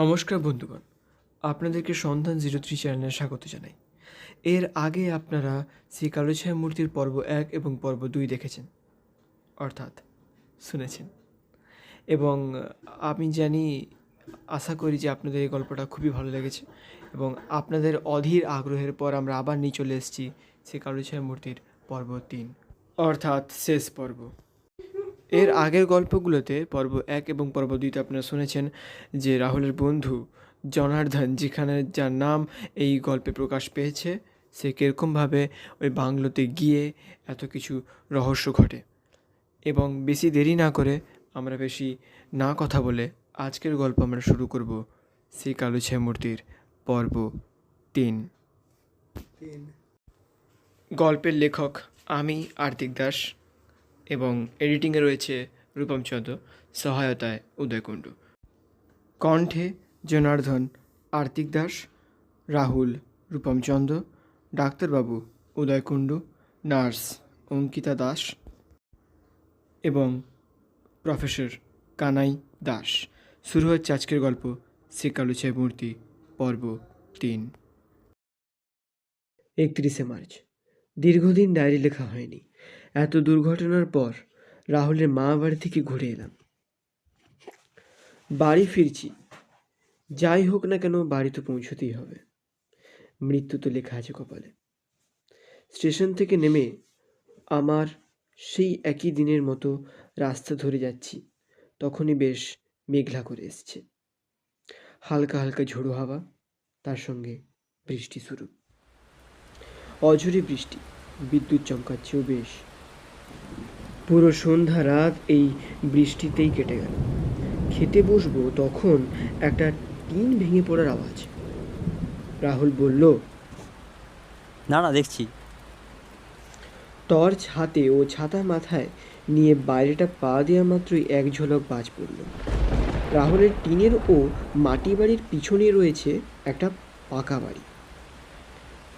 নমস্কার বন্ধুগণ, আপনাদেরকে সন্ধান জিরো থ্রি চ্যানেলে স্বাগত জানাই। এর আগে আপনারা শ্রী কালুছায়া মূর্তির পর্ব এক এবং পর্ব দুই দেখেছেন, অর্থাৎ শুনেছেন। এবং আমি জানি, আশা করি যে আপনাদের এই গল্পটা খুবই ভালো লেগেছে এবং আপনাদের অধীর আগ্রহের পর আমরা আবার নিয়ে চলে এসেছি শ্রী কালুছায়া মূর্তির পর্ব তিন, অর্থাৎ শেষ পর্ব। এর আগের গল্পগুলোতে পর্ব এক এবং পর্ব দুইতে আপনারা শুনেছেন যে রাহুলের বন্ধু জনার্দন যেখানে যার নাম এই গল্পে প্রকাশ পেয়েছে সে কীরকমভাবে ওই বাংলোতে গিয়ে এত কিছু রহস্য ঘটে। এবং বেশি দেরি না করে আমরা বেশি না কথা বলে আজকের গল্প আমরা শুরু করব শ্রী কালুছে মূর্তির পর্ব তিন। গল্পের লেখক আমি আর্তিক দাস। এবং এডিটিংয়ে রয়েছে রূপম চন্দ্র, সহায়তায় উদয় কুণ্ডু। কণ্ঠে জনার্দন, আর্তিক দাস, রাহুল, রূপম চন্দ্র, ডাক্তারবাবু, উদয় কুণ্ডু, নার্স, অঙ্কিতা দাস এবং প্রফেসর কানাই দাস। শুরু হচ্ছে আজকের গল্প শ্রীকালুছে মূর্তি, পর্ব তিন। একত্রিশে মার্চ। দীর্ঘদিন ডায়েরি লেখা হয়নি। এত দুর্ঘটনার পর রাহুলের মা বাড়ি থেকে ঘুরে এলাম। বাড়ি ফিরছি। যাই হোক না কেন বাড়ি তো পৌঁছতেই হবে। মৃত্যু তো লেখা আছে কপালে। স্টেশন থেকে নেমে আমার সেই একই দিনের মতো রাস্তা ধরে যাচ্ছি। তখনই বেশ মেঘলা করে এসছে। হালকা হালকা ঝোড়ো হাওয়া, তার সঙ্গে বৃষ্টি শুরু। অঝরে বৃষ্টি, বিদ্যুৎ চমকাচ্ছেও বেশ। পুরো সন্ধ্যা রাত এই বৃষ্টিতেই কেটে গেল। খেতে বসবো তখন একটা টিন ভেঙে পড়ার আওয়াজ। রাহুল বলল না না দেখছি। টর্চ হাতে ও ছাতা মাথায় নিয়ে বাইরেটা পা দেওয়া মাত্রই এক ঝলক বাজ পড়ল। রাহুলের টিনের ও মাটি বাড়ির পিছনে রয়েছে একটা পাকা বাড়ি।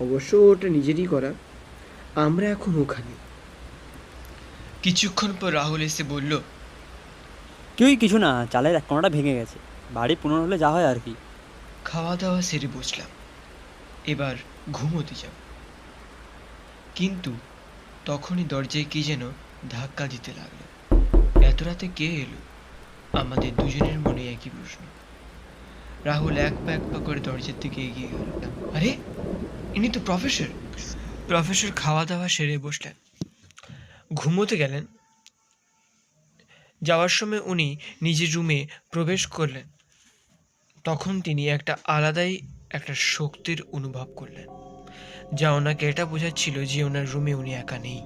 অবশ্য ওটা নিজেরই করা। আমরা এখন ওখানে। কিছুক্ষণ পর রাহুল এসে বলল কেউই কিছু না চালের এক কোনাটা ভেঙে গেছে। বাড়ি পুনর হলে যা হয় আর কি। খাওয়া দাওয়া সেরে বসলাম। এবার ঘুমোতে যাব। কিন্তু তখনই দরজায় কি যেন ধাক্কা দিতে লাগল। এত রাতে কে এলো? আমাদের দুজনের মনে একই প্রশ্ন। রাহুল এক পা এক পা করে দরজার দিকে এগিয়ে গেল। আরে ইনি তো প্রফেসর প্রফেসর খাওয়া দাওয়া সেরে বসলেন। ঘুমোতে গেলেন। যাওয়ার সময় উনি নিজের রুমে প্রবেশ করলেন। তখন তিনি একটা আলাদাই একটা শক্তির অনুভব করলেন, যা ওনাকে এটা বোঝাচ্ছিল যে ওনার রুমে উনি একা নেই।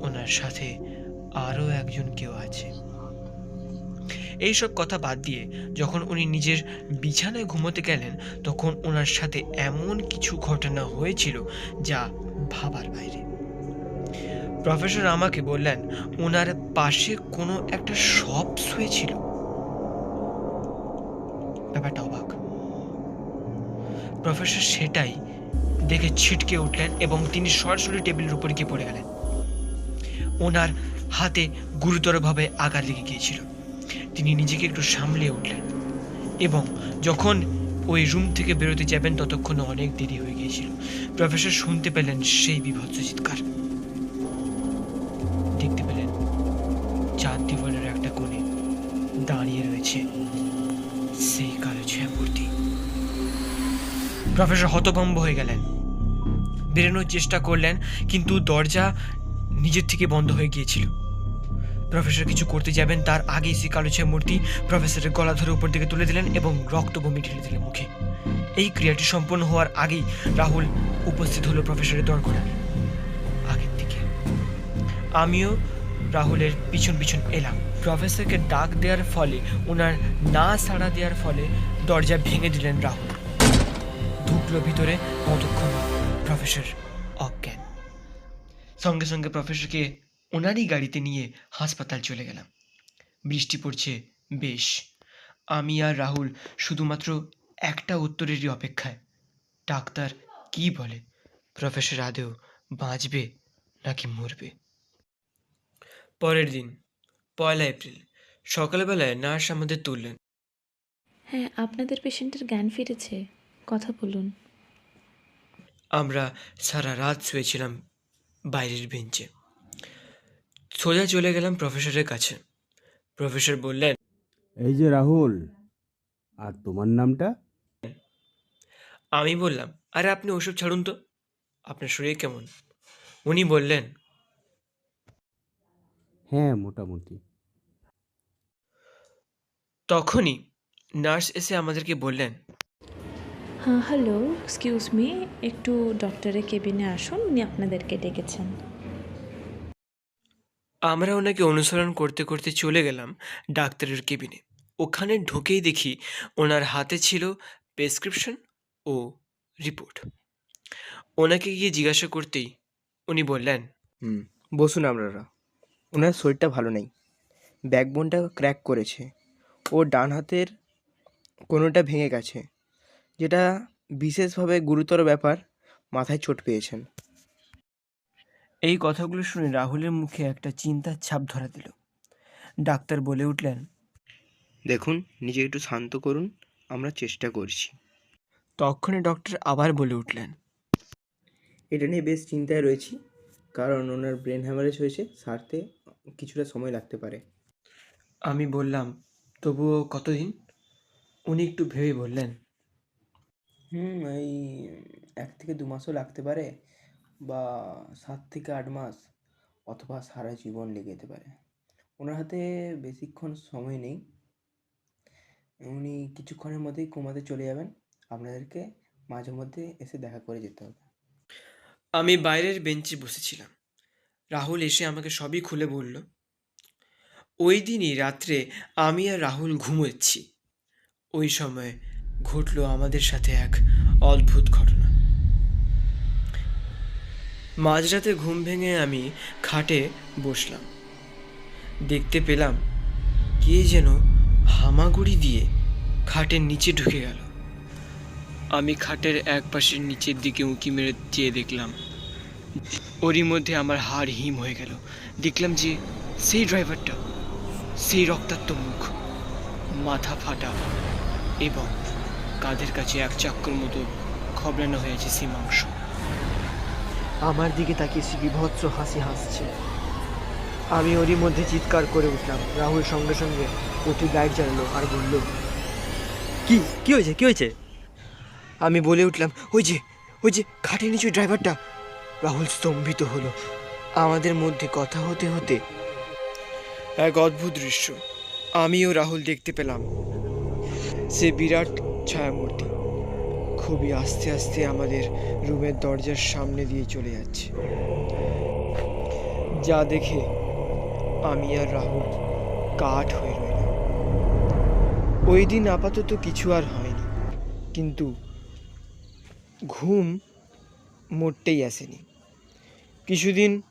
ওনার সাথে আরও একজন কেউ আছে। এইসব কথা বাদ দিয়ে যখন উনি নিজের বিছানায় ঘুমোতে গেলেন, তখন ওনার সাথে এমন কিছু ঘটনা হয়েছিল যা ভাবার বাইরে। প্রফেসর আমাকে বললেন, ওনার পাশে কোনো একটা শপ শুয়েছিল। ব্যাপারটা অবাক। প্রফেসর সেটাই দেখে ছিটকে উঠলেন এবং তিনি সরাসরি টেবিলের উপর গিয়ে পড়ে গেলেন। ওনার হাতে গুরুতরভাবে আঘাত লেগে গিয়েছিল। তিনি নিজেকে একটু সামলে উঠলেন এবং যখন ওই রুম থেকে বেরোতে যাবেন ততক্ষণ অনেক দেরি হয়ে গিয়েছিল। প্রফেসর শুনতে পেলেন সেই বিভৎস চিৎকার। প্রফেসর হতভম্ব হয়ে গেলেন। বেরোনোর চেষ্টা করলেন, কিন্তু দরজা নিজের থেকে বন্ধ হয়ে গিয়েছিল। প্রফেসর কিছু করতে যাবেন, তার আগেই সেই কালো ছায়া মূর্তি প্রফেসরের গলা ধরে উপর দিকে তুলে দিলেন এবং রক্তভূমি ঢেলে দিলেন মুখে। এই ক্রিয়াটি সম্পন্ন হওয়ার আগেই রাহুল উপস্থিত হলো প্রফেসরের দরকড়ায় আগের দিকে। আমিও রাহুলের পিছন পিছন এলাম। প্রফেসরকে ডাক দেওয়ার ফলে ওনার না সাড়া দেওয়ার ফলে দরজা ভেঙে দিলেন রাহুল। ঢুকলো ভিতরে ততক্ষণ প্রফেসর অজ্ঞান। সঙ্গে সঙ্গে প্রফেসরকে ওনারই গাড়িতে নিয়ে হাসপাতাল চলে গেলাম। বৃষ্টি পড়ছে বেশ। আমি আর রাহুল শুধুমাত্র একটা উত্তরেরই অপেক্ষায়। ডাক্তার কি বলে? প্রফেসর আদেও বাঁচবে নাকি মরবে? পরের দিন, পয়লা এপ্রিল, সকালবেলায় নার্স আমাদের তুললেন। হ্যাঁ আপনাদের পেশেন্টের জ্ঞান ফিরেছে। কথা বলুন। আমরা সারা রাত শুয়েছিলাম বাইরের বেঞ্চে। সোজা চলে গেলাম প্রফেসরের কাছে। প্রফেসর বললেন এই যে রাহুল আর তোমার নামটা? আমি বললাম আরে আপনি ওসব ছাড়ুন তো আপনার শরীর কেমন? উনি বললেন হ্যাঁ মোটামুটি। তখনই নার্স এসে আমাদেরকে বললেন হ্যালো এক্সকিউজ মি একটু ডক্টরের কেবিনে আসুন উনি আপনাদেরকে ডেকেছেন। আমরা ওনাকে অনুসরণ করতে করতে চলে গেলাম ডাক্তারের কেবিনে ওখানে ঢুকেই দেখি ওনার হাতে ছিল প্রেসক্রিপশন ও রিপোর্ট ওনাকে গিয়ে জিজ্ঞাসা করতেই উনি বললেন হুম বসুন আপনারা ওনার শরীরটা ভালো নেই। ব্যাকবোনটা ক্র্যাক করেছে। ও ডান হাতের কোনোটা ভেঙে গেছে। যেটা বিশেষভাবে গুরুতর ব্যাপার মাথায় চোট পেয়েছেন। এই কথাগুলো শুনে রাহুলের মুখে একটা চিন্তার ছাপ ধরা দিল। ডাক্তার বলে উঠলেন দেখুন নিজে একটু শান্ত করুন আমরা চেষ্টা করছি। তখনই ডক্টর আবার বলে উঠলেন এটা নিয়ে বেশ চিন্তায় রয়েছি কারণ ওনার ব্রেন হ্যামারেজ হয়েছে সারতে কিছুটা সময় লাগতে পারে। আমি বললাম তবুও কতদিন? উনি একটু ভেবে বললেন হুম, এই এক থেকে দু মাসও লাগতে পারে বা সাত থেকে আট মাস অথবা সারা জীবন লেগে যেতে পারে। ওনার হাতে বেশিক্ষণ সময় নেই। উনি কিছুক্ষণের মধ্যেই কোমাতে চলে যাবেন। আপনাদেরকে মাঝে মধ্যে এসে দেখা করে যেতে হবে। আমি বাইরের বেঞ্চে বসেছিলাম। রাহুল এসে আমাকে সবই খুলে বলল, ওই দিনই রাত্রে আমি আর রাহুল ঘুমোচ্ছি। ওই সময় ঘটল আমাদের সাথে এক অদ্ভুত ঘটনা। মাঝরাতে ঘুম ভেঙে আমি খাটে বসলাম। দেখতে পেলাম কে যেন হামাগুড়ি দিয়ে খাটের নিচে ঢুকে গেল। আমি খাটের এক পাশের নিচের দিকে উঁকি মেরে চেয়ে দেখলাম, ওরই মধ্যে আমার হাড় হিম হয়ে গেল। দেখলাম যে সেই ড্রাইভারটা, সেই রক্তাক্ত মুখ, মাথা ফাটা এবং কাঁধের কাছে এক চাক্কর মতো খবরানো হয়েছে সেই মাংস আমার দিকে তাকিয়ে সে বিভৎস হাসি হাসছে। আমি ওরই মধ্যে চিৎকার করে উঠলাম। রাহুল সঙ্গে সঙ্গে উঠে লাইট জ্বালালো আর বলল, কি কি হয়েছে কি হয়েছে? আমি বলে উঠলাম, ওই যে ওই যে খাটের নিচু ড্রাইভারটা। রাহুল স্তম্ভিত হলো। আমাদের মধ্যে কথা হতে হতে এক অদ্ভুত দৃশ্য। আমি ও রাহুল দেখতে পেলাম। সে বিরাট ছায়ামূর্তি। খুবই আস্তে আস্তে আমাদের রুমের দরজার সামনে দিয়ে চলে যাচ্ছে। যা দেখে আমি আর রাহুল কাঠ হয়ে রইলাম। ওই দিন আপাতত কিছু আর হয়নি, কিন্তু ঘুম মোটেই আসেনি। কিছুদিন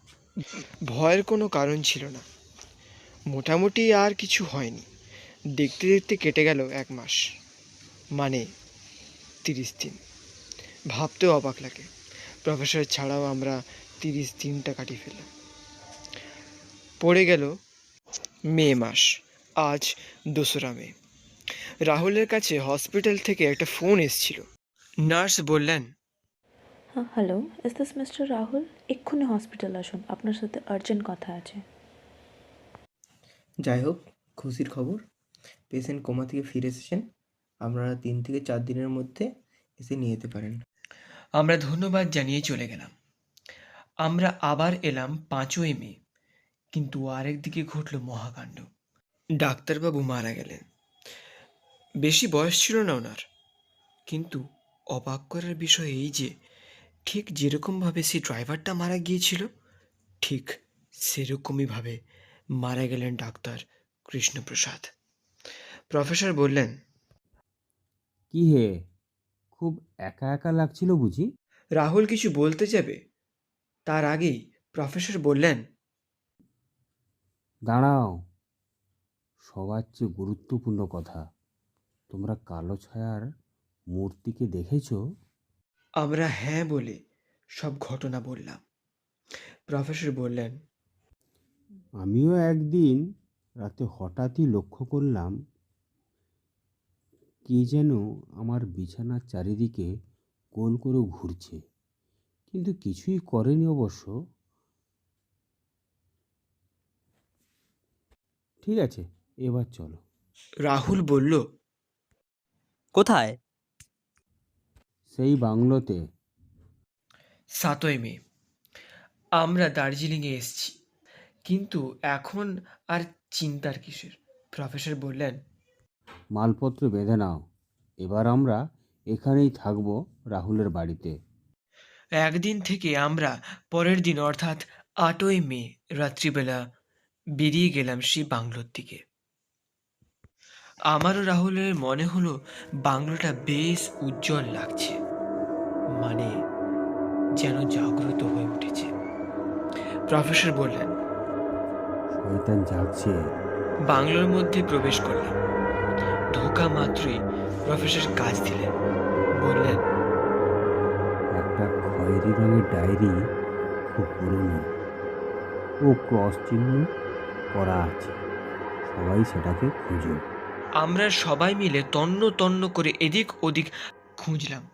ভয়ের কোনো কারণ ছিল না। মোটামুটি আর কিছু হয়নি। দেখতে দেখতে কেটে গেল এক মাস। মানে তিরিশ দিন। ভাবতেও অবাক লাগে। প্রফেসর ছাড়াও আমরা তিরিশ দিনটা কাটিয়ে ফেললাম। পড়ে গেল মে মাস আজ দোসরা মে। রাহুলের কাছে হসপিটাল থেকে একটা ফোন এসেছিল। নার্স বললেন হ্যাঁ hello is this mister Rahul? এক্ষুনি হসপিটাল আসুন আপনার সাথে আর্জেন্ট কথা আছে। যাই হোক খুশির খবর। পেশেন্ট কোমা থেকে ফিরে এসেছেন? আপনারা তিন থেকে চার দিনের মধ্যে এসে নিয়ে যেতে পারেন। আমরা ধন্যবাদ জানিয়ে চলে গেলাম। আমরা আবার এলাম পাঁচই মে, কিন্তু আরেক দিকে ঘটল মহাকাণ্ড। ডাক্তারবাবু মারা গেলেন। বেশি বয়স ছিল না ওনার, কিন্তু অবাক করার বিষয় এই যে, ঠিক যেরকমভাবে সেই ড্রাইভারটা মারা গিয়েছিল, ঠিক সেরকমইভাবে মারা গেলেন ডাক্তার কৃষ্ণপ্রসাদ। প্রফেসর বললেন কি হে? খুব একা একা লাগছিল বুঝি। রাহুল কিছু বলতে যাবে। তার আগেই প্রফেসর বললেন দাঁড়াও সবার চেয়ে গুরুত্বপূর্ণ কথা তোমরা কালো ছায়ার মূর্তিকে দেখেছ? আমরা হ্যাঁ বলে সব ঘটনা বললাম। প্রফেসর বললেন আমিও একদিন রাতে হঠাৎই লক্ষ্য করলাম কে যেন আমার বিছানার চারিদিকে গোল করে ঘুরছে। কিন্তু কিছুই করেনি অবশ্য। ঠিক আছে এবার চলো। রাহুল বলল কোথায়? সেই বাংলোতে। সাতই মে। আমরা দার্জিলিংয়ে এসেছি। কিন্তু এখন আর চিন্তার কিসের? প্রফেসর বললেন মালপত্র বেঁধে নাও। এবার আমরা এখানেই থাকব রাহুলের বাড়িতে। একদিন থেকে আমরা পরের দিন অর্থাৎ আটই মে রাত্রিবেলা বেরিয়ে গেলাম সেই বাংলোর দিকে। আমারও রাহুলের মনে হলো বাংলোটা বেশ উজ্জ্বল লাগছে মানে যেন জাগ্রত হয়ে উঠেছে। প্রফেসর বললেন শয়তান জাগছে। বাংলোর মধ্যে প্রবেশ করলাম। ঢোকা মাত্রই প্রফেসর কাজ দিলেন। বললেন একটা খয়েরি রঙের ডায়েরি খুব পুরনো। ও ক্রস চিহ্ন করা আছে। সবাই সেটাকে খুঁজো। আমরা সবাই মিলে তন্ন তন্ন করে এদিক ওদিক খুঁজলাম।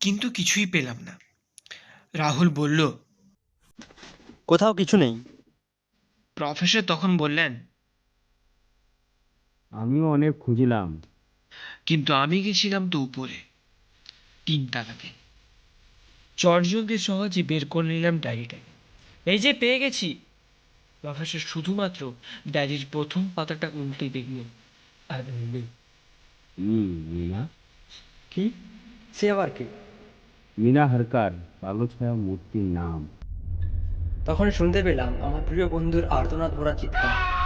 কিন্তু কিছুই পেলাম না। রাহুল বলল কোথাও কিছু নেই? প্রফেসর তখন বললেন আমিও অনেক খুঁজলাম। কিন্তু আমি গেছিলাম তো উপরে তিন তালাতে চটজলদি সহজে বের করে নিলাম ডায়েরিটাকে। এই যে পেয়ে গেছি। প্রফেসর শুধুমাত্র ডায়েরির প্রথম পাতাটা উল্টে দেখলেন আর বললেন, মিনা? কি? সে আবার কি? মিনা হরকার কালো ছায়া মূর্তির নাম। তখন শুনতে পেলাম আমার প্রিয় বন্ধুর আর্তনাদ ভরা চিৎকার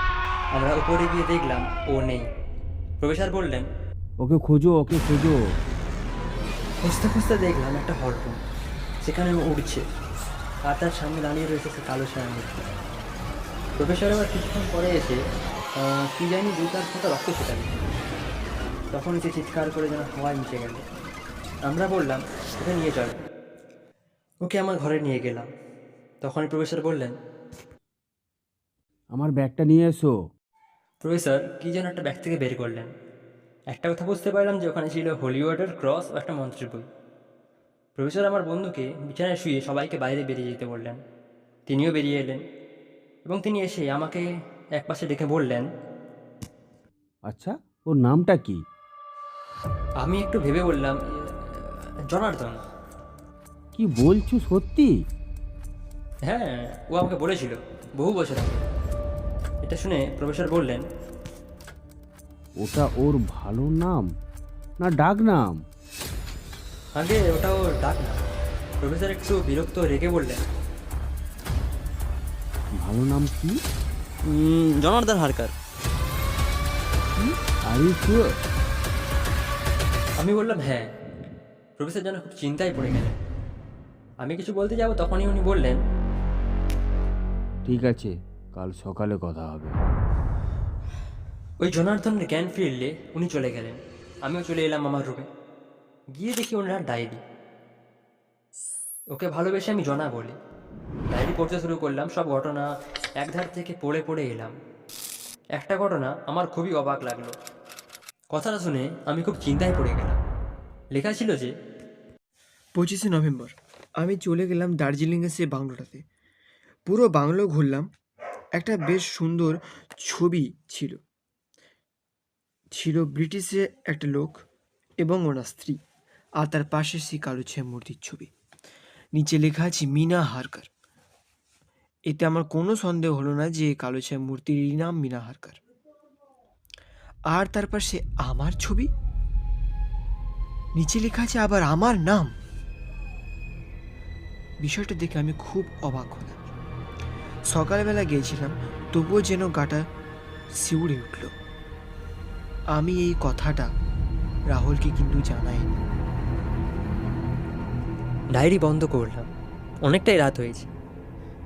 আমরা উপরে গিয়ে দেখলাম ও নেই। প্রফেসর বললেন ওকে খোঁজো ওকে খোঁজো। খুঁজতে খুঁজতে দেখলাম একটা হলরুম সেখানে ও উঠছে আর তার সামনে দাঁড়িয়ে রয়েছে সে কালো মূর্তি প্রফেসর আবার কিছুক্ষণ পরে এসে কি জানি দু চার ফোঁটা রক্ত ছেটাবে তখন সে চিৎকার করে যেন হাওয়ায় মিশে গেল। আমরা বললাম ওকে নিয়ে চল। ওকে আমার ঘরে নিয়ে গেলাম। তখন প্রফেসর বললেন আমার ব্যাগটা নিয়ে এসো। প্রফেসর কী যেন একটা ব্যাগ থেকে বের করলেন। একটা কথা বুঝতে পারলাম যে ওখানে ছিল হলিউডের ক্রস ও একটা মন্ত্রের বই। প্রফেসর আমার বন্ধুকে বিছানায় শুয়ে সবাইকে বাইরে বেরিয়ে যেতে বললেন। তিনিও বেরিয়ে এলেন এবং তিনি এসে আমাকে একপাশে ডেকে বললেন আচ্ছা ওর নামটা কি? আমি একটু ভেবে বললাম "এ, জনার্দন। কি বলছো সত্যি? হ্যাঁ ও আমাকে বলেছিল বহু বছর আগে। এটা শুনে প্রফেসর বললেন ওটা ওর ভালো নাম না ডাক নাম? আগে ওটা ওর ডাক নাম। প্রফেসর একটু বিরক্ত রেগে বললেন ভালো নাম কি? জনার্দন হারকার। আর আমি বললাম হ্যাঁ। প্রফেসর যেন খুব চিন্তায় পড়ে গেলেন। আমি কিছু বলতে যাব তখনই উনি বললেন ঠিক আছে। কাল সকালে কথা হবে। ওই জনার্দনের জ্ঞান ফিরলে উনি চলে গেলেন। আমিও চলে এলাম আমার রুমে। গিয়ে দেখি ওনার ডায়েরি। ওকে ভালোবেসে আমি জনা বলি। ডায়েরি পড়তে শুরু করলাম সব ঘটনা একধার থেকে পড়ে পড়ে এলাম। একটা ঘটনা আমার খুবই অবাক লাগল। কথাটা শুনে আমি খুব চিন্তায় পড়ে গেলাম। লেখা ছিল যে পঁচিশে নভেম্বর আমি চলে গেলাম দার্জিলিংয়ের সে বাংলোটাতে। পুরো বাংলো ঘুরলাম একটা বেশ সুন্দর ছবি ছিল। ছিল ব্রিটিশে একটা লোক এবং ওনার স্ত্রী আর তার পাশে সেই কালো ছেয়ে মূর্তির ছবি। নিচে লেখা আছে, মিনা হারকার। এতে আমার কোনো সন্দেহ হলো না যে কালো ছেয়ে মূর্তির নাম মিনা হারকার। আর তার পাশে আমার ছবি? নিচে লেখা আছে, আবার আমার নাম? বিষয়টা দেখে আমি খুব অবাক হলাম। সকালবেলা গিয়েছিলাম, তবুও যেন গাটা শিউড়ে উঠল। আমি এই কথাটা রাহুলকে কিন্তু জানাইনি। ডায়েরি বন্ধ করলাম। অনেকটাই রাত হয়েছে।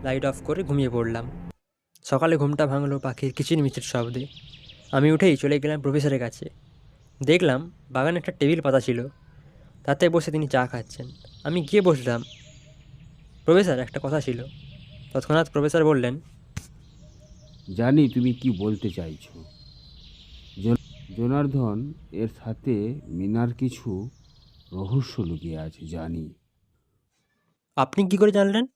লাইট অফ করে ঘুমিয়ে পড়লাম। সকালে ঘুমটা ভাঙলো পাখির কিচিরমিচির শব্দে। আমি উঠেই চলে গেলাম প্রফেসরের কাছে। দেখলাম বাগানে একটা টেবিল পাতা ছিল। তাতে বসে তিনি চা খাচ্ছেন। আমি গিয়ে বসলাম। প্রফেসর, একটা কথা ছিল। তৎক্ষণাৎ প্রফেসর বললেন জানি তুমি কি বলতে চাইছো। জনার্দন এর সাথে মিনার কিছু রহস্য লুকিয়ে আছে জানি। আপনি কি করে জানলেন?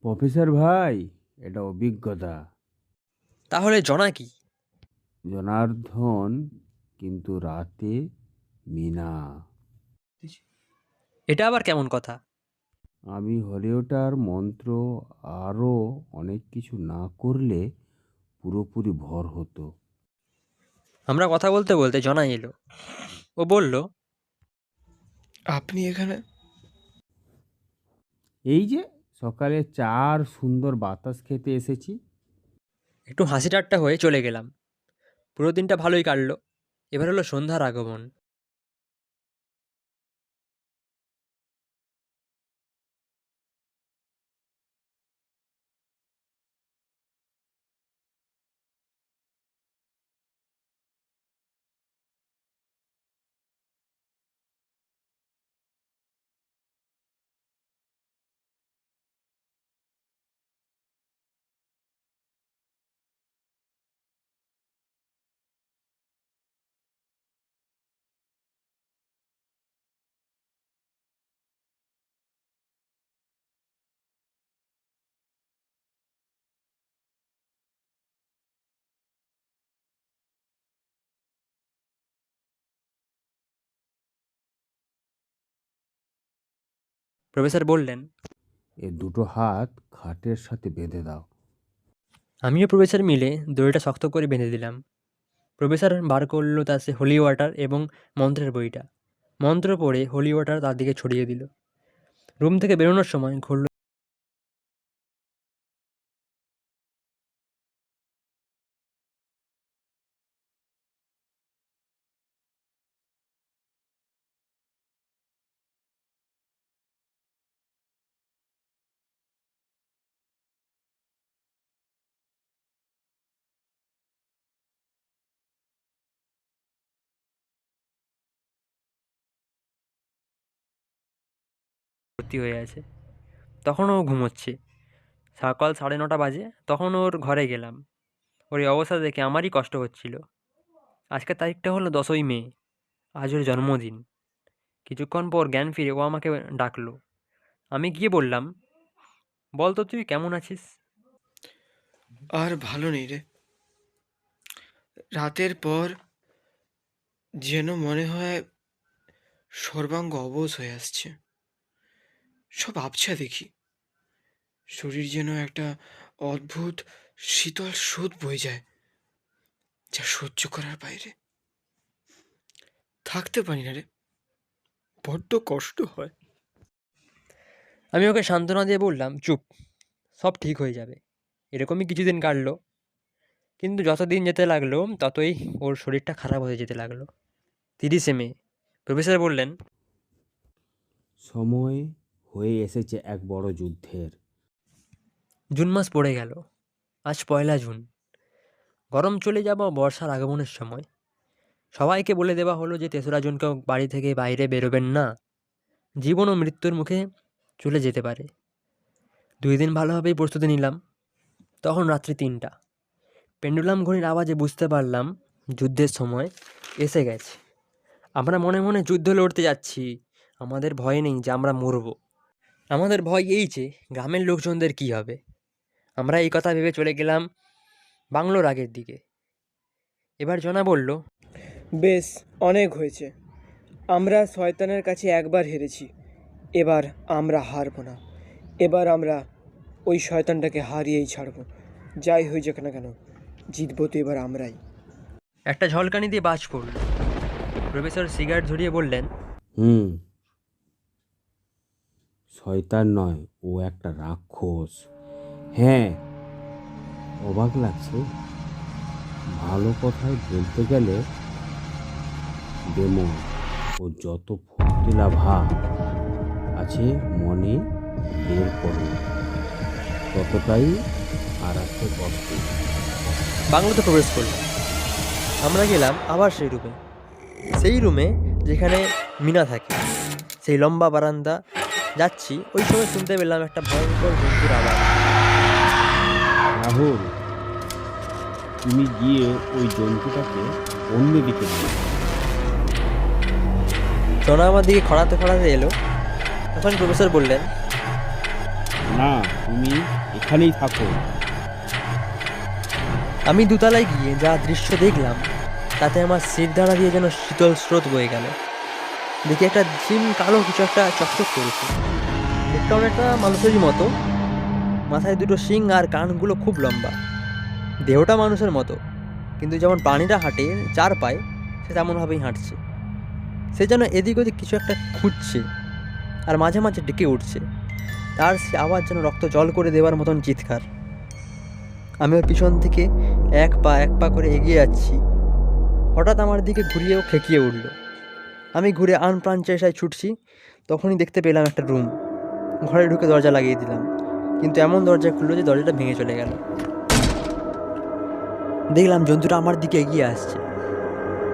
প্রফেসর ভাই এটা অভিজ্ঞতা। তাহলে জনা কি? জনার্দন কিন্তু রাতে মিনা। এটা আবার কেমন কথা? আমি হলিওটার মন্ত্র আরও অনেক কিছু না করলে পুরোপুরি ভর হতো। আমরা কথা বলতে বলতে জনা এলো। ও বলল আপনি এখানে? এই যে সকালে চার সুন্দর বাতাস খেতে এসেছি। একটু হাসি ঠাট্টা হয়ে চলে গেলাম। পুরো দিনটা ভালোই কাটলো। এবার হলো সন্ধ্যার আগমন। প্রফেসর বললেন এ দুটো হাত খাটের সাথে বেঁধে দাও। আমিও প্রফেসর মিলে দড়িটা শক্ত করে বেঁধে দিলাম। প্রফেসর বার করল তার সে হোলি ওয়াটার এবং মন্ত্রের বইটা। মন্ত্র পড়ে হোলি ওয়াটার তার দিকে ছড়িয়ে দিল। রুম থেকে বেরোনোর সময় ঘুরল ভর্তি হয়ে আছে। তখন ও ঘুমোচ্ছে। সকাল সাড়ে নটা বাজে, তখন ওর ঘরে গেলাম। ওর এই অবস্থা দেখে আমারই কষ্ট হচ্ছিল। আজকের তারিখটা হলো দশই মে, আজ ওর জন্মদিন। কিছুক্ষণ পর জ্ঞান ফিরে, ও আমাকে ডাকলো। আমি গিয়ে বললাম, বল তো তুই, কেমন আছিস? আর ভালো নেই রে। রাতের পর যেন মনে হয় সর্বাঙ্গ অবশ হয়ে আসছে। সব আবছা দেখি। শরীর যেন একটা অদ্ভুত শীতল স্রোত বয়ে যায় যা সহ্য করার বাইরে। থাকতে পারি না রে। বড্ড কষ্ট হয়। আমি ওকে সান্ত্বনা দিয়ে বললাম চুপ সব ঠিক হয়ে যাবে। এরকমই কিছুদিন কাটলো। কিন্তু যত দিন যেতে লাগল ততই ওর শরীরটা খারাপ হয়ে যেতে লাগল। তিরিশে মে প্রফেসর বললেন সময় হয়ে এসেছে এক বড় যুদ্ধের। জুন মাস পড়ে গেল। আজ পয়লা জুন। গরম চলে যাওয়া বর্ষার আগমনের সময়। সবাইকে বলে দেওয়া হলো যে তেসরা জুনকেও বাড়ি থেকে বাইরে বেরোবেন না। জীবন ও মৃত্যুর মুখে চলে যেতে পারে। দুই দিন ভালোভাবেই প্রস্তুতি নিলাম। তখন রাত্রি তিনটা। পেন্ডুলাম ঘড়ির আওয়াজে বুঝতে পারলাম যুদ্ধের সময় এসে গেছে। আমরা মনে মনে যুদ্ধ লড়তে যাচ্ছি। আমাদের ভয় নেই যে আমরা মরব। আমাদের ভয় এই যে গ্রামের লোকজনদের কী হবে? আমরা এই কথা ভেবে চলে গেলাম বাংলোর আগের দিকে। এবার জনা বলল বেশ অনেক হয়েছে। আমরা শয়তানের কাছে একবার হেরেছি। এবার আমরা হারবো না। এবার আমরা ওই শয়তানটাকে হারিয়েই ছাড়বো। যাই হয়ে যাক না কেন জিতবো তো এবার আমরাই। একটা ঝলকানি দিয়ে বাজ পড়ল। প্রফেসর সিগারেট ধরিয়ে বললেন হুম। শয়তান নয়, ও একটা রাক্ষস। হ্যাঁ অবাক লাগছে। ভালো কথায় বলতে গেলে ডেমন ও যত ফুর্তিলা ভাব আছে মনে বের করো। ততটাই আর আছে কষ্ট। বাংলাতে প্রবেশ করলাম আমরা গেলাম আবার সেই রুমে। সেই রুমে যেখানে মিনা থাকে। সেই লম্বা বারান্দা যাচ্ছি। ওই সময় শুনতে পেলাম একটা ভয়ঙ্কর বন্ধুর আওয়াজ। রাহুল তুমি গিয়ে ওই জন্তুটাকে অন্যদিকে। জনা আমার দিকে খড়াতে খড়াতে এলো। তখন প্রফেসর বললেন না তুমি এখানেই থাকো। আমি দুতলায় গিয়ে যা দৃশ্য দেখলাম তাতে আমার সিট দাঁড়া দিয়ে যেন শীতল স্রোত বয়ে গেল। দেখি একটা জিম কালো কিছু একটা চকচক করেছে। দেখতে অনেকটা মানুষেরই মতো। মাথায় দুটো শিং আর কানগুলো খুব লম্বা। দেহটা মানুষের মতো। কিন্তু যেমন প্রাণীরা হাঁটে, চার পায়, সে তেমনভাবেই হাঁটছে। সে যেন এদিক ওদিক কিছু একটা খুঁজছে আর মাঝে মাঝে ডেকে উঠছে। তার সে আওয়াজ যেন রক্ত জল করে দেওয়ার মতন চিৎকার। আমি ওর পিছন থেকে এক পা এক পা করে এগিয়ে যাচ্ছি। হঠাৎ আমার দিকে ঘুরিয়েও খেকিয়ে উঠল। আমি ঘুরে আন প্রাণ চেষ্টায় ছুটছি, তখনই দেখতে পেলাম একটা রুম ঘরে ঢুকে দরজা লাগিয়ে দিলাম, কিন্তু এমন দরজা খুললো যে দরজাটা ভেঙে চলে গেল। দেখলাম জন্তুটা আমার দিকে এগিয়ে আসছে।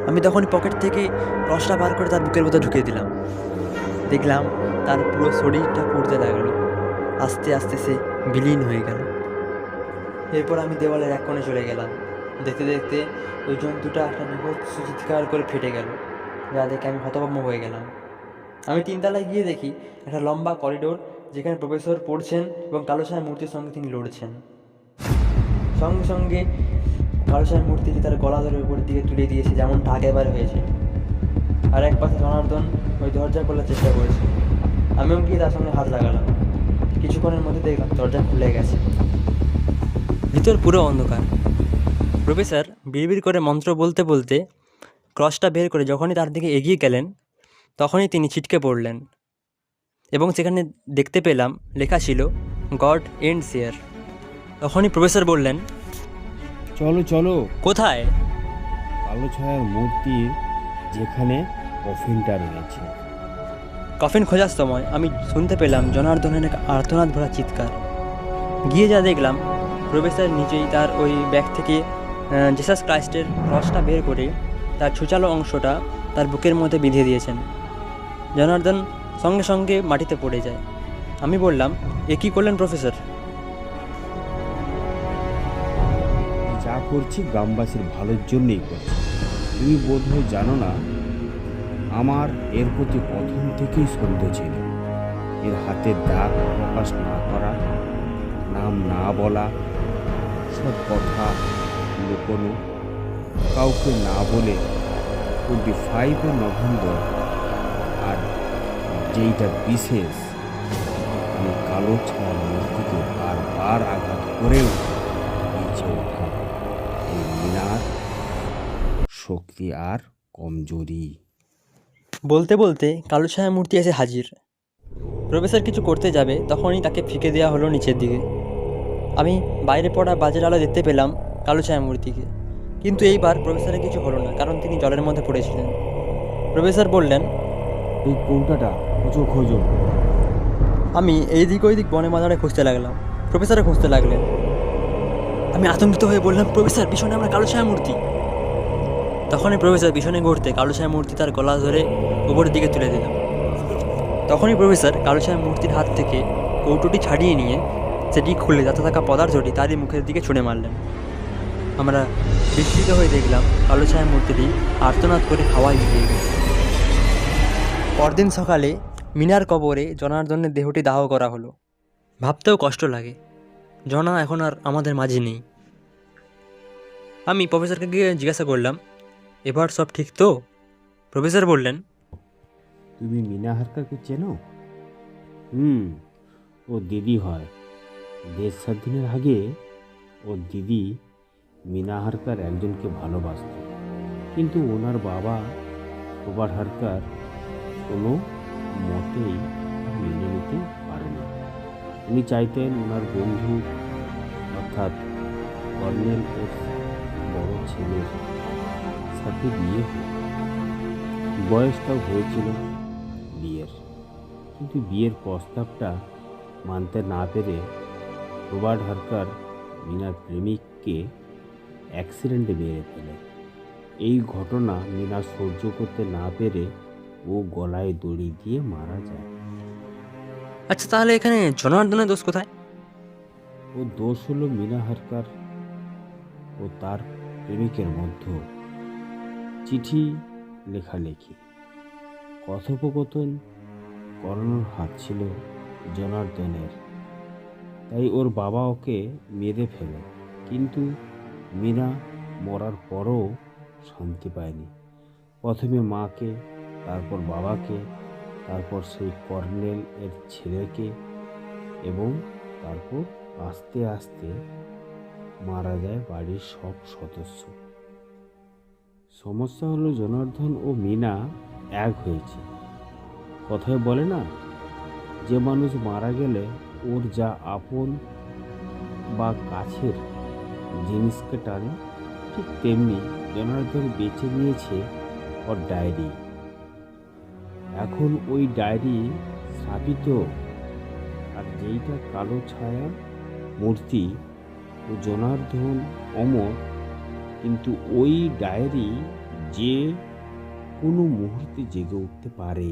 আমি তখনই পকেট থেকে রসটা বার করে তার বুকের মধ্যে ঢুকিয়ে দিলাম। দেখলাম তার পুরো শরীরটা পড়তে লাগল। আস্তে আস্তে সে বিলীন হয়ে গেল। এরপর আমি দেওয়ালের এক কোণে চলে গেলাম। দেখতে দেখতে ওই জন্তুটা একটা বিভৎস চিৎকার করে ফেটে গেল। যা দেখে আমি হতভম্ব হয়ে গেলাম। আমি তিনতলায় গিয়ে দেখি একটা লম্বা করিডোর যেখানে প্রফেসর পড়ছেন এবং কালোসায় মূর্তির সঙ্গে তিনি লড়ছেন। সঙ্গে সঙ্গে কালোসায় মূর্তিটি তার গলা ধরে উপরের দিকে তুলে দিয়েছে, যেমনটা আগেবার হয়েছে। আর এক পাশে জনার্দন ওই দরজা খোলার চেষ্টা করেছে। আমিও গিয়ে তার সঙ্গে হাত লাগালাম। কিছুক্ষণের মধ্যে দেখলাম দরজা খুলে গেছে। ভিতর পুরো অন্ধকার। প্রফেসর বিড়বিড় করে মন্ত্র বলতে বলতে ক্রসটা বের করে যখনই তার দিকে এগিয়ে গেলেন তখনই তিনি ছিটকে পড়লেন এবং সেখানে দেখতে পেলাম লেখা ছিল গড এন্ড শেয়ার তখনই প্রফেসর বললেন চলো চলো। কোথায়? কালো ছায়ার মূর্তি যেখানে কফিনটা রয়েছে। কফিন খোঁজার সময় আমি শুনতে পেলাম জনার্দনের এক আর্তনাদ ভরা চিৎকার। গিয়ে যা দেখলাম প্রফেসর নিজেই তার ওই ব্যাগ থেকে জেসাস ক্রাইস্টের রসটা বের করে তার ছুচালো অংশটা তার বুকের মধ্যে বিঁধে দিয়েছেন। জনার্দন সঙ্গে সঙ্গে মাটিতে পড়ে যায়। আমি বললাম, এ কী করলেন, প্রফেসর? যা করছি গ্রামবাসীর ভালোর জন্যই করছি। তুমি বোধহয় জানো না, আমার এর প্রতি প্রথম থেকেই সন্দেহ ছিল। এর হাতের দাগ প্রকাশ না করা, নাম না বলা, সব কথা লুকোনো কাউকে না বলে টোয়েন্টি ফাইভে নভেম্বর আর যেইটা বিশেষ, আমি কালো ছায়া মূর্তিকে বারবার আঘাত করেও নিচে ওঠা এই মিনার শক্তি আর কমজোরি। বলতে বলতে কালো ছায়া মূর্তি এসে হাজির। প্রফেসর কিছু করতে যাবে, তখনই তাকে ফিকে দেওয়া হলো নিচের দিকে। আমি বাইরে পড়া বাজের আলো দেখতে পেলাম কালো ছায়া মূর্তিকে। কিন্তু এইবার প্রফেসরের কিছু হলো না কারণ তিনি জলের মধ্যে পড়েছিলেন। প্রফেসর বললেন এই কৌটাটা খোঁজো খোঁজো আমি এই দিক ওই দিক বনে বাজারে খুঁজতে লাগলাম। প্রফেসরে খুঁজতে লাগলেন। আমি আতঙ্কিত হয়ে বললাম প্রফেসর পিছনে আমরা কালো ছায়া মূর্তি। তখনই প্রফেসর পিছনে ঘুরতে কালো ছায়া মূর্তি তার গলা ধরে উপরের দিকে তুলে দিলাম তখনই প্রফেসর কালো ছায়া মূর্তির হাত থেকে কৌটোটি ছাড়িয়ে নিয়ে সেটি খুলে যাতে থাকা পদার্থটি তারই মুখের দিকে ছুঁড়ে মারলেন। আমরা বিস্মিত হয়ে দেখলাম কালো ছায়া মূর্তিটি আর্তনাদ করে হাওয়ায় মিলিয়ে গেল পরদিন সকালে মিনার কবরে জনার্দনের দেহটি দাহ করা হলো। ভাবতেও কষ্ট লাগে। জনা এখন আর আমাদের মাঝে নেই। আমি প্রফেসরকে গিয়ে জিজ্ঞাসা করলাম, এবার সব ঠিক তো? প্রফেসর বললেন, তুমি মিনা হারকারকে চেনো? হুম, ও দিদি হয়। দেশ স্বাধীনের আগে ওর দিদি মিনা হারকার একজনকে ভালোবাসত। কিন্তু ওনার বাবা রোবার হারকার কোনো মতেই মেনে নিতে পারে না উনি চাইতেন ওনার বন্ধু, অর্থাৎ কর্নেল বড় ছেলের সাথে বিয়ে বয়সটাও হয়েছিল বিয়ের। কিন্তু বিয়ের প্রস্তাবটা মানতে না পেরে রোবার্ট হারকার মিনার প্রেমিককে অ্যাক্সিডেন্টে মেরে ফেলে এই ঘটনা মিনা সহ্য করতে না পেরে ও গলায় দড়ি দিয়ে মারা যায়। আচ্ছা তাহলে এখানে জনার্দনের দোষ কোথায়? ও দোষ হলো মিনা হারকার ও তার প্রেমিকের মধ্যে। চিঠি লেখালেখি। কথোপকথন করানোর হাত ছিল জনার্দনের। তাই ওর বাবা ওকে মেরে ফেলে। কিন্তু মীরা মরার পরও শান্তি পায়নি। প্রথমে মাকে, তারপর বাবাকে, তারপর সেই কর্নেল এর ছেলেকে এবং তারপর আস্তে আস্তে মারা যায় বাড়ির সব সদস্য। সমস্যা হলো জনার্দন ও মিনা এক হয়েছে। কথায় বলে না, যে মানুষ মারা গেলে ওর যা আপন বা কাছের জিনিসকে টানে, ঠিক তেমনি জনার্দন বেছে নিয়েছে ওর ডায়েরি। এখন ওই ডায়েরি স্থাপিত আর যেইটা কালো ছায়া মূর্তি ও জনার্দন অমর, কিন্তু ওই ডায়েরি যে কোনো মুহূর্তে জেগে উঠতে পারে।